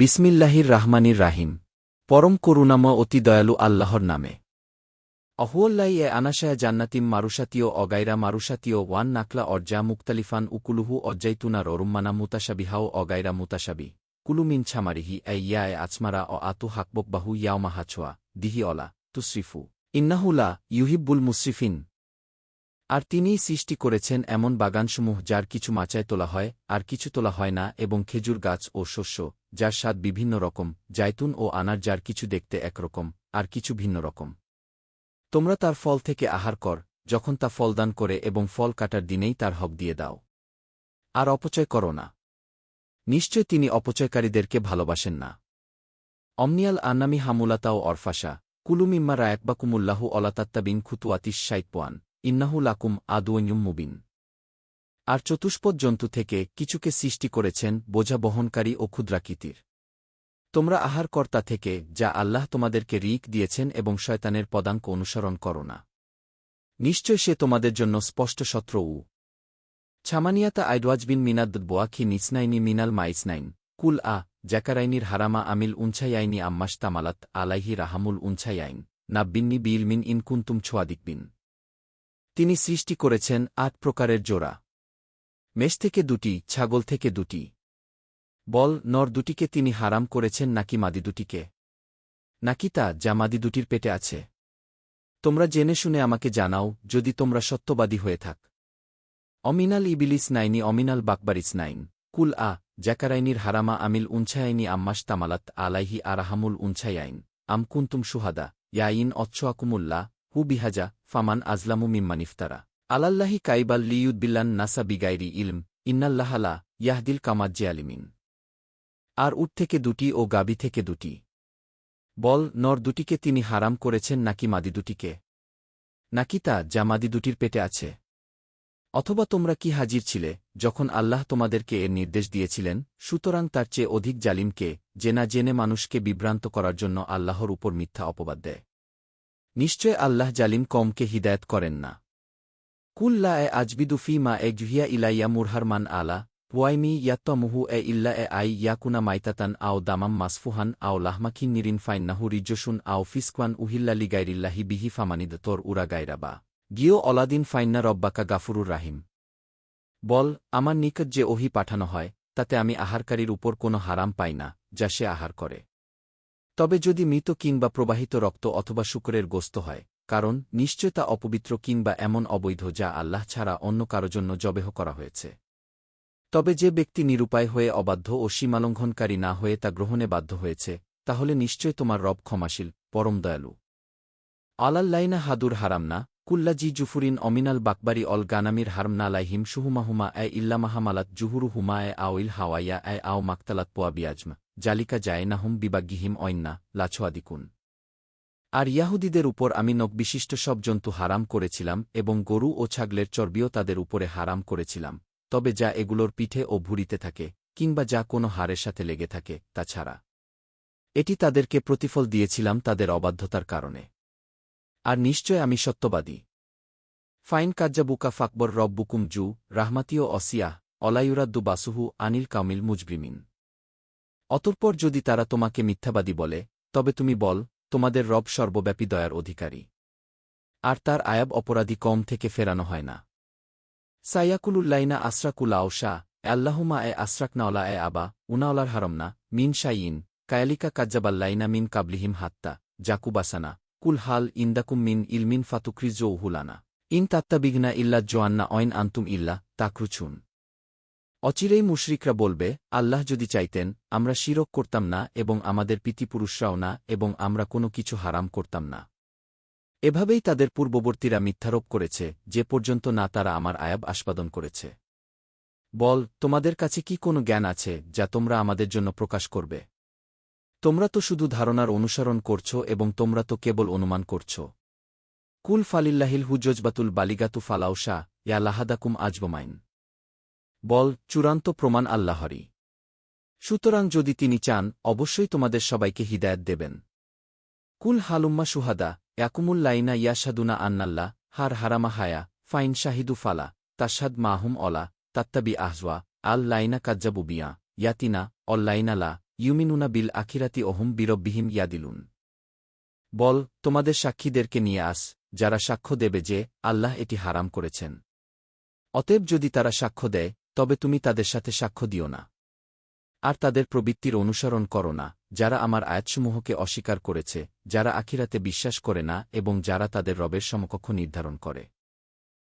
বিসমিল্লাহির রাহমানির রাহিম। পরম করুণাময় অতি দয়ালু আল্লাহর নামে। অহুয়াল্লাই এ আনাশায়া জান্নাতিম মারুসাতীয় অগাইরা মারুসাতীয় ওয়ান নাকলা অর্জা মুক্তালিফান উকুলুহু অজ্জাইতুনা ররুম্মানা মুতাসাবিহাও অগাইরা মুতাসাবি কুলুমিন ছামারিহি এ ইয়া এ আচমারা অ আতু হাকবকবাহু ইয়াও মাহাছোয়া দিহি অলা, তুসরিফু। ইন্নাহুলা ইউহিব্বুল মুসরিফিন। আর তিনিই সৃষ্টি করেছেন এমন বাগানসমূহ যার কিছু মাচায় তোলা হয়, আর কিছু তোলা হয় না, এবং খেজুর গাছ ও শস্য। যার স্বাদ বিভিন্ন রকম, জায়তুন ও আনার যার কিছু দেখতে একরকম, আর কিছু ভিন্ন রকম। তোমরা তার ফল থেকে আহার কর, যখন তা ফলদান করে এবং ফল কাটার দিনেই তার হক দিয়ে দাও। আর অপচয় করো না। নিশ্চয় তিনি অপচয়কারীদেরকে ভালোবাসেন না। অমনিয়াল আন্নামি হামুলাতাও অরফাসা কুলুমিম্মা রায়াকবাকুমুল্লাহু অলাতাত্তাবিন খুতুয়াতিস সাইপোয়ান ইন্নাহু লাকুম আদুয়ুম মুবিন। আর চতুষ্পদ জন্তু থেকে কিছুকে সৃষ্টি করেছেন বোঝা বহনকারী ও ক্ষুদ্রাকৃতির। তোমরা আহার কর্তা থেকে, যা আল্লাহ তোমাদেরকে রিক দিয়েছেন এবং শয়তানের পদাঙ্ক অনুসরণ করো না। নিশ্চয় সে তোমাদের জন্য স্পষ্ট শত্রু ছামানিয়াতা আইডওয়াজবিন মিনাদ বোয়াখি নিসনাইনি মিনাল মাইসনাইন, কুল আ জ্যাকারাইনির হারামা আমিল উঞ্ছাইয়াইনি আম্মাস তামালাত আলাইহি রাহামুল উঞ্ছাইয়াইন নাব্বিন্নি বিলমিন ইনকুন্তুম ছোয়াদিকবিন তিনি সৃষ্টি করেছেন আট প্রকারের জোড়া। মেষ থেকে দুটি, ছাগল থেকে দুটি। বল, নর দুটিকে তিনি হারাম করেছেন নাকি মাদি দুটিকে? নাকি তা যা মাদি দুটির পেটে আছে? তোমরা জেনে শুনে আমাকে জানাও, যদি তোমরা সত্যবাদী হয়ে থাক। অমিনাল ইবিলিস নাইনি অমিনাল বাকবারিস নাইন। কুল আ জ্যাকারাইনির হারামা আমিল উঞ্ছায়াইনি আম্মাস তামালাত আলাইহি আরাহামুল উঞ্ছাইয়াইন আম কুন্তুম সুহাদা ইয়াইন অচ্ছআকুমুল্লা হু বিহাজা, ফামান আজলামু মিম্মানিফতারা আলাল্লাহি কাইবাল লিউদ্বিল্লান নাসা বিগাইরি ইলম ইন্নাল্লাহালা ইয়াহদিল কামাজ্জে আলিমিন আর উট থেকে দুটি ও গাবি থেকে দুটি। বল, নর দুটিকে তিনি হারাম করেছেন নাকি মাদি দুটিকে? নাকি তা যা মাদি দুটির পেটে আছে? অথবা তোমরা কি হাজির ছিলে, যখন আল্লাহ তোমাদেরকে এর নির্দেশ দিয়েছিলেন, সুতরাং তার চেয়ে অধিক জালিমকে যে না জেনে মানুষকে বিভ্রান্ত করার জন্য আল্লাহর উপর মিথ্যা অপবাদ দেয়। নিশ্চয় আল্লাহ জালিম কমকে হিদায়ত করেন না। কুল্লা এ আজবিদু ফি মা এ জুহিয়া ইলাইয়া মুরহারমান আলা পুয়াইমি মুহু এ ইল্লা এ আই ইয়াকুনা মাইতাতান আও দামাম মাসফুহান আও লাহমাখিন নিরিন ফাইন্নাহু রিজ্জসুন আও ফিসকওয়ান উহিল্লা লিগাইরিল্লাহি বিহি ফামানিদ তোর উরা গাইরাবা গিও অলাদিন ফাইন্না রব্বাকা গাফুরুর রাহিম। বল, আমার নিকট যে ওহি পাঠানো হয়, তাতে আমি আহারকারীর উপর কোনো হারাম পাই না, যা সে আহার করে। তবে যদি মৃত কিংবা প্রবাহিত রক্ত অথবা শুকরের গোস্ত হয় কারণ নিশ্চয় তা অপবিত্র কিংবা এমন অবৈধ যা আল্লাহ ছাড়া অন্য কারও জন্য জবেহ করা হয়েছে। তবে যে ব্যক্তি নিরুপায় হয়ে অবাধ্য ও সীমালঙ্ঘনকারী না হয়ে তা গ্রহণে বাধ্য হয়েছে, তাহলে নিশ্চয় তোমার রব ক্ষমাশীল, পরম দয়ালু। আলাল্লাইনা হাদুর হারাম না কুল্লাজি জুফুরিন অমিনাল বাকবারি অল গানামির হারমনা লাইহিম সুহুমাহুমা এ ইল্লামাহামালাত জুহুরু হুমা এ আউইল হাওয়াইয়া এ আও মাকতালাত পোয়া বিয়াজম জালিকা যায় নাহুম বিবাগিহিম অন্যা লাছোয়াদিকুন আর ইয়াহুদীদের উপর আমি নকবিশিষ্ট সব জন্তু হারাম করেছিলাম এবং গরু ও ছাগলের চর্বিও তাদের উপরে হারাম করেছিলাম, তবে যা এগুলোর পিঠে ও ভুড়িতে থাকে, কিংবা যা কোনো হারের সাথে লেগে থাকে তাছাড়া এটি তাদেরকে প্রতিফল দিয়েছিলাম তাদের অবাধ্যতার কারণে। আর নিশ্চয় আমি সত্যবাদী। ফাইন কাজ্জাবুকা ফাকবর রব্বুকুম জু রাহমাতীয় অসিয়াহ অলায়ুরাদ্দু বাসুহু, আনিল কামিল মুজব্রিমিন অতঃপর যদি তারা তোমাকে মিথ্যাবাদী বলে, তবে তুমি বল তোমাদের রব সর্বব্যাপী দয়ার অধিকারী। আর তার আয়াব অপরাধী কম থেকে ফেরানো হয় না। সাইয়াকুলুল্লাইনা আশরাকুলাও শাহ আল্লাহুমা এ আশরাকনাওলা এ আবা, উনাওলার হারমনা মিন শাইন কায়ালিকা কাজ্জাবাল্লাইনা মিন কাবলিহিম হাত্তা জাকুবাসানা কুল হাল ইন্দাকুম মিন ইলমিন ফাতুক্রিজো উহুলানা, ইন তাত্তাবিঘনা ইল্লা জোয়ান্না অইন আন্তুম ইল্লা তাকরুছুন অচিরেই মুশরিকরা বলবে, আল্লাহ যদি চাইতেন, আমরা শিরক করতাম না এবং আমাদের পিতিপুরুষরাও না এবং আমরা কোনো কিছু হারাম করতাম না। এভাবেই তাদের পূর্ববর্তীরা মিথ্যারোপ করেছে, যে পর্যন্ত না তারা আমার আয়াব আস্বাদন করেছে। বল, তোমাদের কাছে কি কোনো জ্ঞান আছে, যা তোমরা আমাদের জন্য প্রকাশ করবে? তোমরা তো শুধু ধারণার অনুসরণ করছ এবং তোমরা তো কেবল অনুমান করছ। কুল ফালিল্লাহিল হুজজবাতুল বালিগাতু ফালাউশা, ইয়া লাহাদাকুম আজবমাইন বল, চূড়ান্ত প্রমাণ আল্লাহরই। সুতরাং যদি তিনি চান, অবশ্যই তোমাদের সবাইকে হিদায়ত দেবেন। কুল হালুম্মা সুহাদা ইয়াকুমুল্লাইনা ইয়াসাদুনা আন্নাল্লা, হার হারামা হায়া, ফাইন শাহিদু ফালা তাসাদ মাহুম অলা, তাত্তাবি আহজওয়া, আল লাইনা কাজ্জাবুবিয়া ইয়াতিনা অল্লাইনালা ইউমিনুনা বিল আখিরাতি অহুম বিরব্বিহিম ইয়াদিলুন। বল, তোমাদের সাক্ষীদেরকে নিয়ে আস, যারা সাক্ষ্য দেবে যে, আল্লাহ এটি হারাম করেছেন। অতএব যদি তারা সাক্ষ্য দেয় তবে তুমি তাদের সাথে সাক্ষ্য দিও না। আর তাদের প্রবৃত্তির অনুসরণ করো না, যারা আমার আয়াতসমূহকে অস্বীকার করেছে, যারা আখিরাতে বিশ্বাস করে না এবং যারা তাদের রবের সমকক্ষ নির্ধারণ করে।